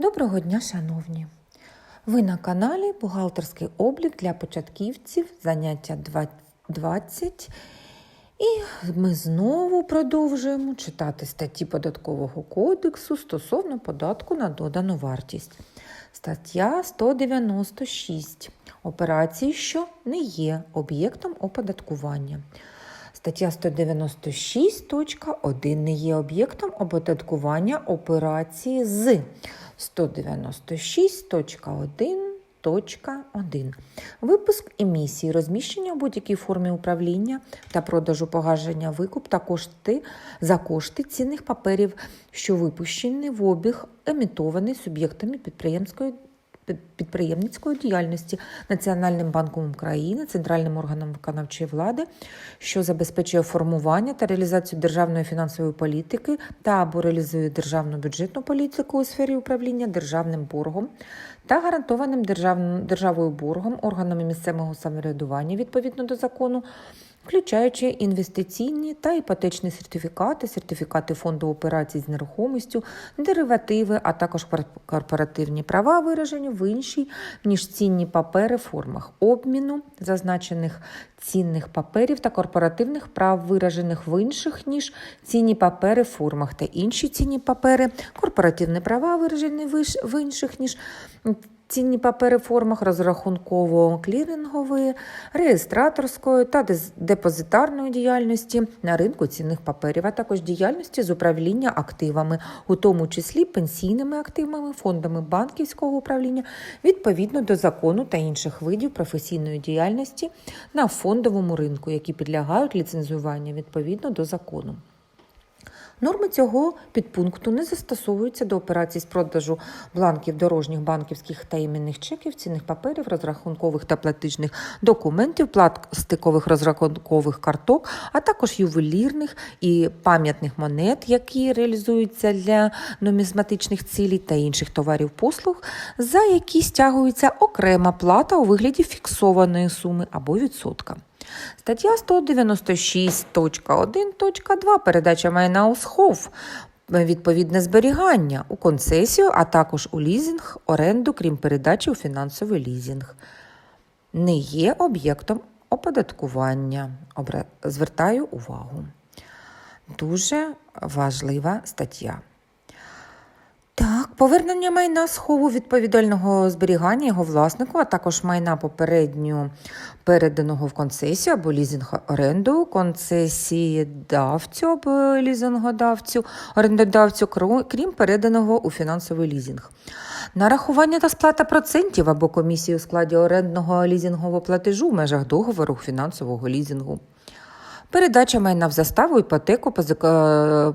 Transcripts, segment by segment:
Доброго дня, шановні! Ви на каналі Бухгалтерський облік для початківців, заняття 20. І ми знову продовжуємо читати статті Податкового кодексу стосовно податку на додану вартість. Стаття 196. Операції, що не є об'єктом оподаткування. Стаття 196.1 не є об'єктом оподаткування операції з 196.1.1. Випуск емісії, розміщення у будь-якій формі управління та продажу погашення викуп та кошти за кошти цінних паперів, що випущені в обіг, емітований суб'єктами підприємської підприємницької діяльності Національним банком України, центральним органом виконавчої влади, що забезпечує формування та реалізацію державної фінансової політики та або реалізує державну бюджетну політику у сфері управління державним боргом та гарантованим держав... державою боргом органами місцевого самоврядування відповідно до закону включаючи інвестиційні та іпотечні сертифікати, сертифікати фонду операцій з нерухомістю, деривативи, а також корпоративні права, виражені в іншій, ніж цінні папери формах обміну, зазначених цінних паперів та корпоративних прав, виражених в інших, ніж цінні папери формах та інші цінні папери, корпоративні права, виражені в інших, ніж Цінні папери в формах розрахунково-клірингової, реєстраторської та депозитарної діяльності на ринку цінних паперів, а також діяльності з управління активами, у тому числі пенсійними активами, фондами банківського управління відповідно до закону та інших видів професійної діяльності на фондовому ринку, які підлягають ліцензуванню відповідно до закону. Норми цього підпункту не застосовуються до операцій з продажу бланків дорожніх банківських та іменних чеків, цінних паперів, розрахункових та платижних документів, пластикових розрахункових карток, а також ювелірних і пам'ятних монет, які реалізуються для нумізматичних цілей та інших товарів послуг, за які стягується окрема плата у вигляді фіксованої суми або відсотка. Стаття 196.1.2 передача майна у схов, відповідне зберігання у концесію, а також у лізинг, оренду, крім передачі у фінансовий лізинг. Не є об'єктом оподаткування. Звертаю увагу. Дуже важлива стаття. Так, повернення майна схову відповідального зберігання його власнику, а також майна попередньо переданого в концесію або лізинг-оренду, концесії давцю або лізингодавцю, орендодавцю, крім переданого у фінансовий лізинг. Нарахування та сплата процентів або комісії у складі орендного лізингового платежу в межах договору фінансового лізингу. Передача майна в заставу, іпотеку,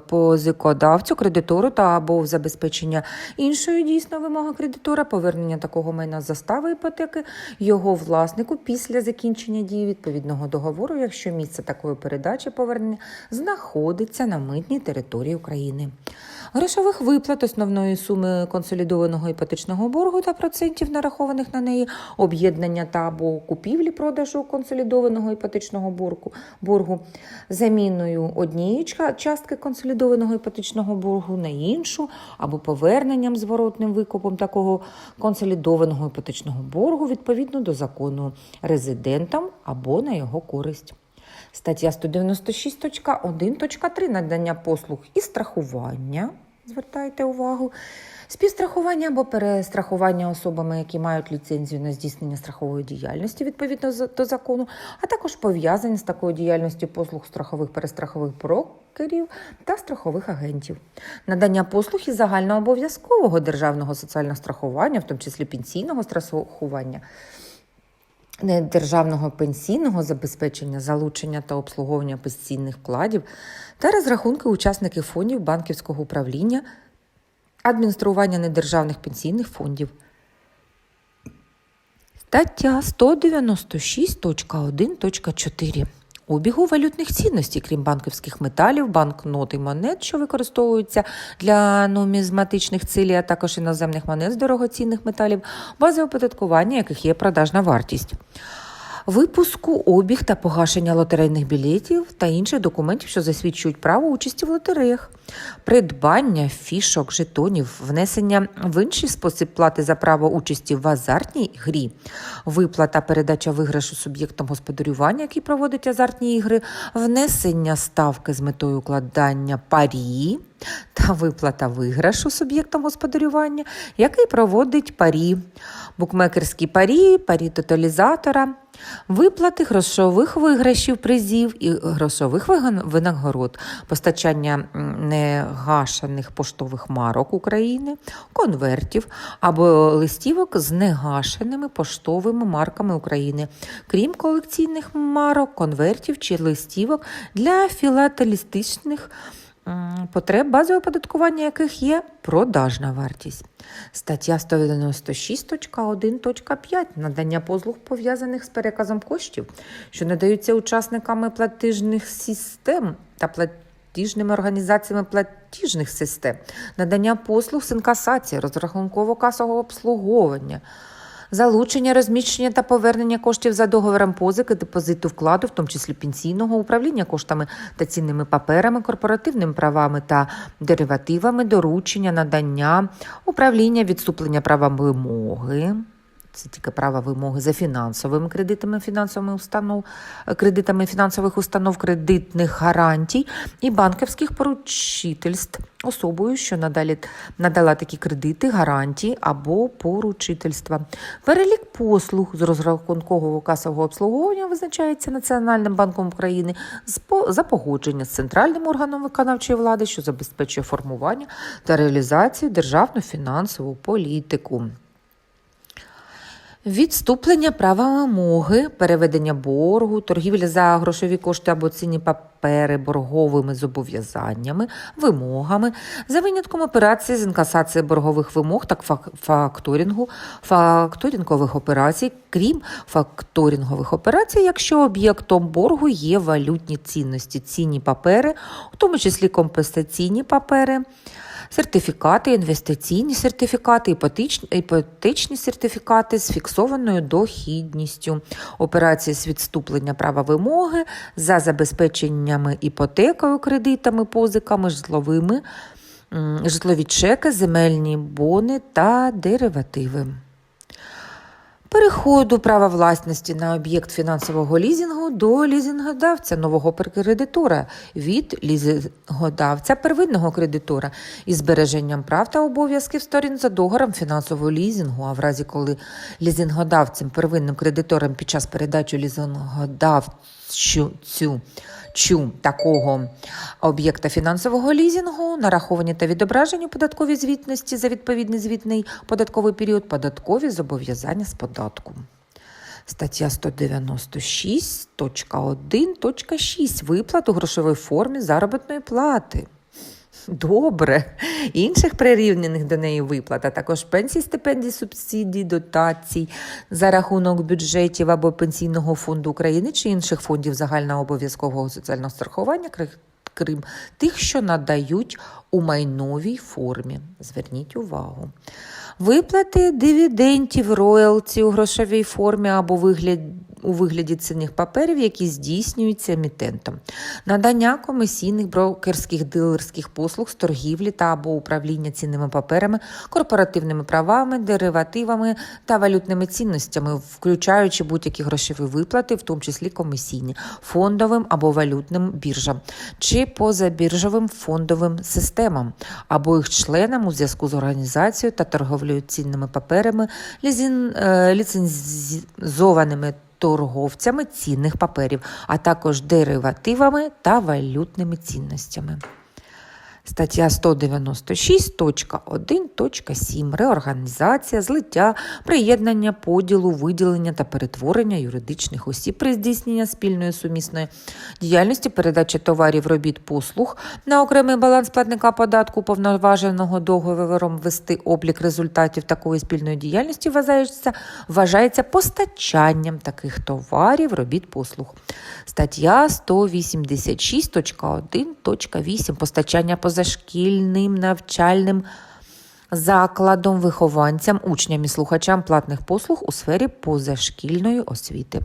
позикодавцю, кредитору та або в забезпечення іншої дійсно вимоги кредитора, повернення такого майна з застави іпотеки його власнику після закінчення дії відповідного договору, якщо місце такої передачі повернення знаходиться на митній території України. Грошових виплат основної суми консолідованого іпотечного боргу та процентів нарахованих на неї, об'єднання та або купівлі продажу консолідованого іпотечного боргу, боргу заміною однієї частки консолідованого іпотечного боргу на іншу, або поверненням зворотним викупом такого консолідованого іпотечного боргу відповідно до закону резидентам або на його користь. Стаття 196.1.3 надання послуг і страхування. Звертайте увагу. Співстрахування або перестрахування особами, які мають ліцензію на здійснення страхової діяльності відповідно до закону, а також пов'язані з такою діяльністю послуг страхових перестрахових брокерів та страхових агентів. Надання послуг із загальнообов'язкового державного соціального страхування, в тому числі пенсійного страхування. Державного пенсійного забезпечення, залучення та обслуговування пенсійних вкладів та розрахунки учасників фондів банківського управління, адміністрування недержавних пенсійних фондів. Стаття 196.1.4 Обігу валютних цінностей, крім банківських металів, банкнот і монет, що використовуються для нумізматичних цілей, а також іноземних монет з дорогоцінних металів, бази оподаткування, яких є продажна вартість. Випуску, обіг та погашення лотерейних білетів та інших документів, що засвідчують право участі в лотереях, придбання фішок, жетонів, внесення в інший спосіб плати за право участі в азартній грі, виплата передача виграшу суб'єктам господарювання, які проводять азартні ігри, внесення ставки з метою укладання парі та виплата виграшу суб'єктам господарювання, який проводить парі, букмекерські парі, парі тоталізатора, виплати грошових виграшів призів і грошових винагород, постачання негашених поштових марок України, конвертів або листівок з негашеними поштовими марками України, крім колекційних марок, конвертів чи листівок для філателістичних потреб, базове оподаткування яких є продажна вартість. Стаття 196.1.5 надання послуг пов'язаних з переказом коштів, що надаються учасниками платіжних систем та платіжними організаціями платіжних систем, надання послуг з інкасації, розрахунково-касового обслуговування. Залучення, розміщення та повернення коштів за договором позики, депозиту вкладу, в тому числі пенсійного управління коштами та цінними паперами, корпоративними правами та деривативами, доручення, надання, управління, відступлення права вимоги. Це тільки право вимоги за фінансовими кредитами фінансовими установ, кредитами фінансових установ, кредитних гарантій і банківських поручительств особою, що надалі надала такі кредити, гарантії або поручительства. Перелік послуг з розрахункового касового обслуговування визначається Національним банком України за погодження з центральним органом виконавчої влади, що забезпечує формування та реалізацію державну фінансову політику. Відступлення права вимоги, переведення боргу, торгівля за грошові кошти або цінні папери борговими зобов'язаннями, вимогами, за винятком операцій з інкасації боргових вимог та фак- факторингу, факторингових операцій, крім факторингових операцій, якщо об'єктом боргу є валютні цінності, цінні папери, у тому числі компенсаційні папери. Сертифікати, інвестиційні сертифікати, іпотечні, сертифікати з фіксованою дохідністю, операції з відступлення права вимоги за забезпеченнями іпотекою, кредитами, позиками, житловими, житлові чеки, земельні бони та деривативи. Переходу права власності на об'єкт фінансового лізінгу до лізингодавця нового кредитора від лізингодавця первинного кредитора із збереженням прав та обов'язків сторін за договором фінансового лізінгу. А в разі, коли лізингодавцем первинним кредитором під час передачі лізингодавцю цю чу такого об'єкта фінансового лізінгу, нараховані та відображені у податковій звітності за відповідний звітний податковий період, податкові зобов'язання з податку. Стаття 196.1.6 виплат у грошовій формі заробітної плати. Добре. Інших прирівняних до неї виплат, а також пенсій, стипендій, субсидій, дотацій за рахунок бюджетів або Пенсійного фонду України чи інших фондів загального обов'язкового соціального страхування, крім тих, що надають у майновій формі. Зверніть увагу. Виплати дивідендів, роялті у грошовій формі або вигляд, у вигляді цінних паперів, які здійснюються емітентом, надання комісійних брокерських дилерських послуг з торгівлі та або управління цінними паперами, корпоративними правами, деривативами та валютними цінностями, включаючи будь-які грошові виплати, в тому числі комісійні, фондовим або валютним біржам чи позабіржовим фондовим системам, або їх членам у зв'язку з організацією та торговлею цінними паперами, е, ліцензованими торговцями цінних паперів, а також деривативами та валютними цінностями. Стаття 196.1.7. Реорганізація, злиття, приєднання, поділу, виділення та перетворення юридичних осіб при здійсненні спільної сумісної діяльності, передача товарів, робіт, послуг на окремий баланс платника податку, повноваженого договором вести облік результатів такої спільної діяльності вважається, вважається постачанням таких товарів, робіт, послуг. Стаття 186.1.8. Постачання позашкільним навчальним закладом, вихованцям, учням і слухачам платних послуг у сфері позашкільної освіти.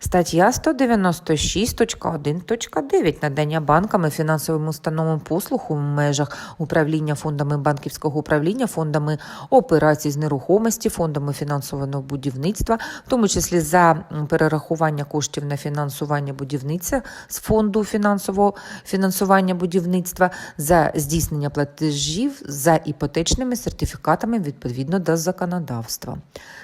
Стаття 196.1.9 надання банками фінансовим установам послуг у межах управління фондами банківського управління, фондами операцій з нерухомості, фондами фінансованого будівництва, в тому числі за перерахування коштів на фінансування будівництва з фонду фінансового фінансування будівництва, за здійснення платежів за іпотечними сертифікатами відповідно до законодавства.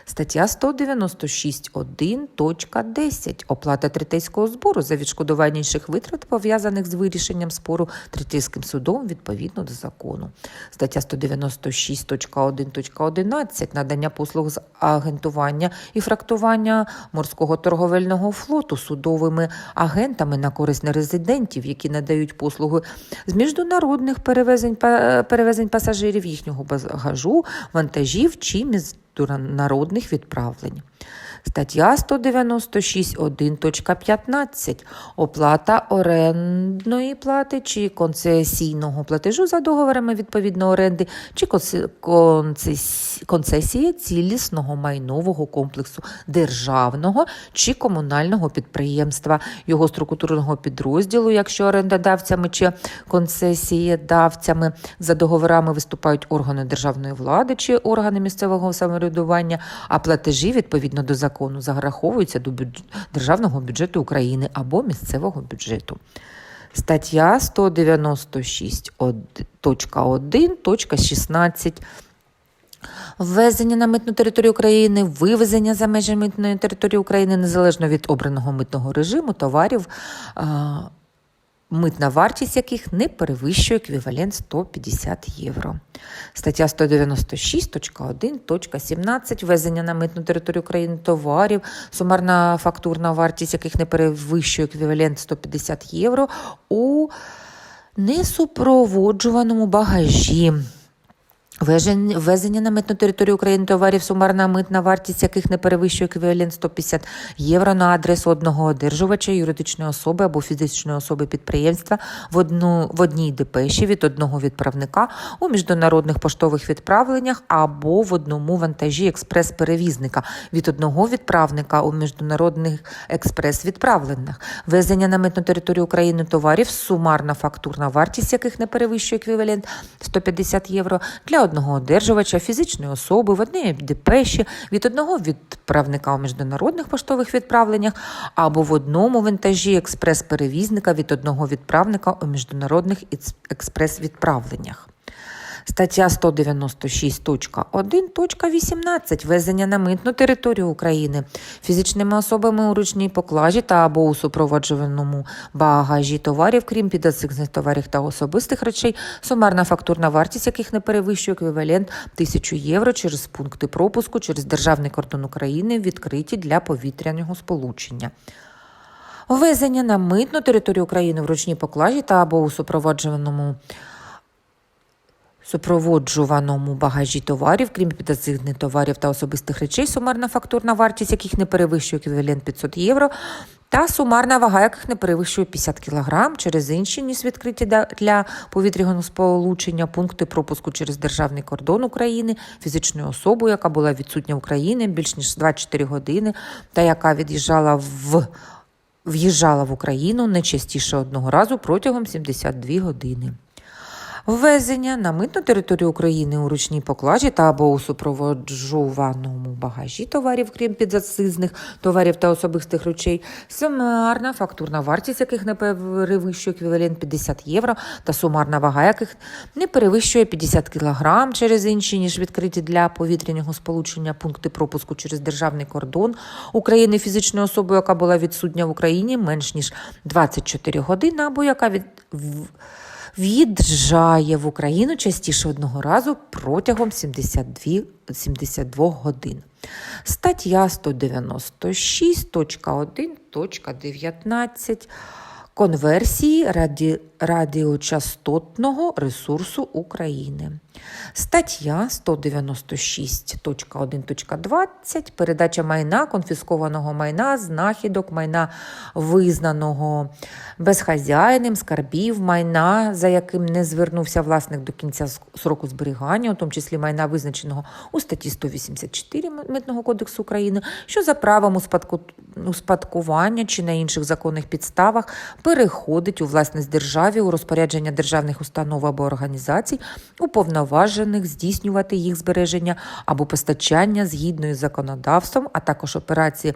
Стаття 196.1.10 оплата третейського збору за відшкодування інших витрат, пов'язаних з вирішенням спору третейським судом відповідно до закону. Стаття 196.1.11 надання послуг з агентування і фрактування морського торговельного флоту судовими агентами на користь нерезидентів, які надають послуги з міжнародних перевезень, перевезень пасажирів, їхнього багажу, вантажів чи міжнародних відправлень. Стаття 196.1.15 оплата орендної плати чи концесійного платежу за договорами відповідно оренди чи концесії цілісного майнового комплексу державного чи комунального підприємства, його структурного підрозділу, якщо орендодавцями чи концесієдавцями за договорами виступають органи державної влади чи органи місцевого самоврядування, а платежі відповідно до закону зараховуються до бюдж- державного бюджету України або місцевого бюджету. Стаття 196.1.16 Ввезення на митну територію України, вивезення за межі митної території України незалежно від обраного митного режиму товарів, митна вартість яких не перевищує еквівалент 150 євро. Стаття 196.1.17 ввезення на митну територію України товарів, сумарна фактурна вартість яких не перевищує еквівалент 150 євро у несупроводжуваному багажі. Ввезення на митну територію України товарів, сумарна митна вартість яких не перевищує еквівалент 150 євро на адресу одного одержувача, юридичної особи або фізичної особи підприємства в, одну, в одній депеші від одного відправника у міжнародних поштових відправленнях або в одному вантажі експрес-перевізника від одного відправника у міжнародних експрес-відправленнях. Ввезення на митну територію України товарів, сумарна фактурна вартість яких не перевищує еквівалент 150 євро для одного одержувача фізичної особи в одній депеші від одного відправника у міжнародних поштових відправленнях або в одному вантажі експрес-перевізника від одного відправника у міжнародних експрес-відправленнях. Стаття 196.1.18 везення на митну територію України фізичними особами у ручній поклажі та або у супроводжуваному багажі товарів, крім підакцизних товарів та особистих речей, сумарна фактурна вартість яких не перевищує еквівалент 1000 євро через пункти пропуску через державний кордон України, відкриті для повітряного сполучення. Ввезення на митну територію України в ручній поклажі та або у супроводжуваному супроводжуваному багажі товарів, крім підакцизних товарів та особистих речей, сумарна фактурна вартість яких не перевищує еквівалент 500 євро, та сумарна вага яких не перевищує 50 кг через інші, ніж відкриті для повітряного сполучення, пункти пропуску через державний кордон України, фізичною особою, яка була відсутня в Україні більш ніж 24 години, та яка від'їжджала в в'їжджала в Україну не частіше одного разу протягом 72 години. Ввезення на митну територію України у ручній поклажі та або у супроводжуваному багажі товарів, крім підакцизних товарів та особистих речей, сумарна фактурна вартість яких не перевищує еквівалент 50 євро та сумарна вага яких не перевищує 50 кг через інші, ніж відкриті для повітряного сполучення пункти пропуску через державний кордон України фізичною особою, яка була відсутня в Україні менш ніж 24 години, або яка від в- в'їжджає в Україну частіше одного разу протягом 72, 72 годин. Стаття 196.1.19 конверсії раді радіочастотного ресурсу України. Стаття 196.1.20 передача майна, конфіскованого майна, знахідок майна, визнаного безхазяйним, скарбів майна, за яким не звернувся власник до кінця сроку зберігання, у тому числі майна, визначеного у статті 184 Митного кодексу України, що за правом успадку- успадкування чи на інших законних підставах переходить у власність державі у розпорядження державних установ або організацій, уповноважених здійснювати їх збереження або постачання згідно із законодавством, а також операції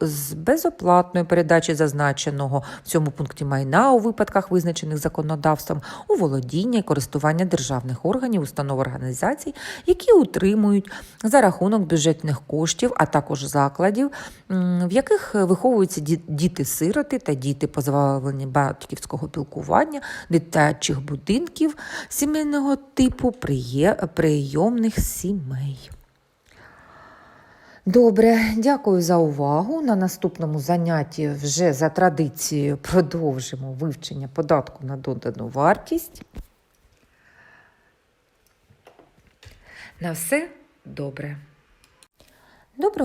з безоплатної передачі зазначеного в цьому пункті майна у випадках, визначених законодавством, у володіння і користування державних органів, установ організацій, які утримують за рахунок бюджетних коштів, а також закладів, в яких виховуються діти-сироти та діти позбавлені батьківського пілкування, дитячих будинків сімейного типу прийомних сімей. Добре, дякую за увагу. На наступному занятті вже за традицією продовжимо вивчення податку на додану вартість. На все добре. Доброго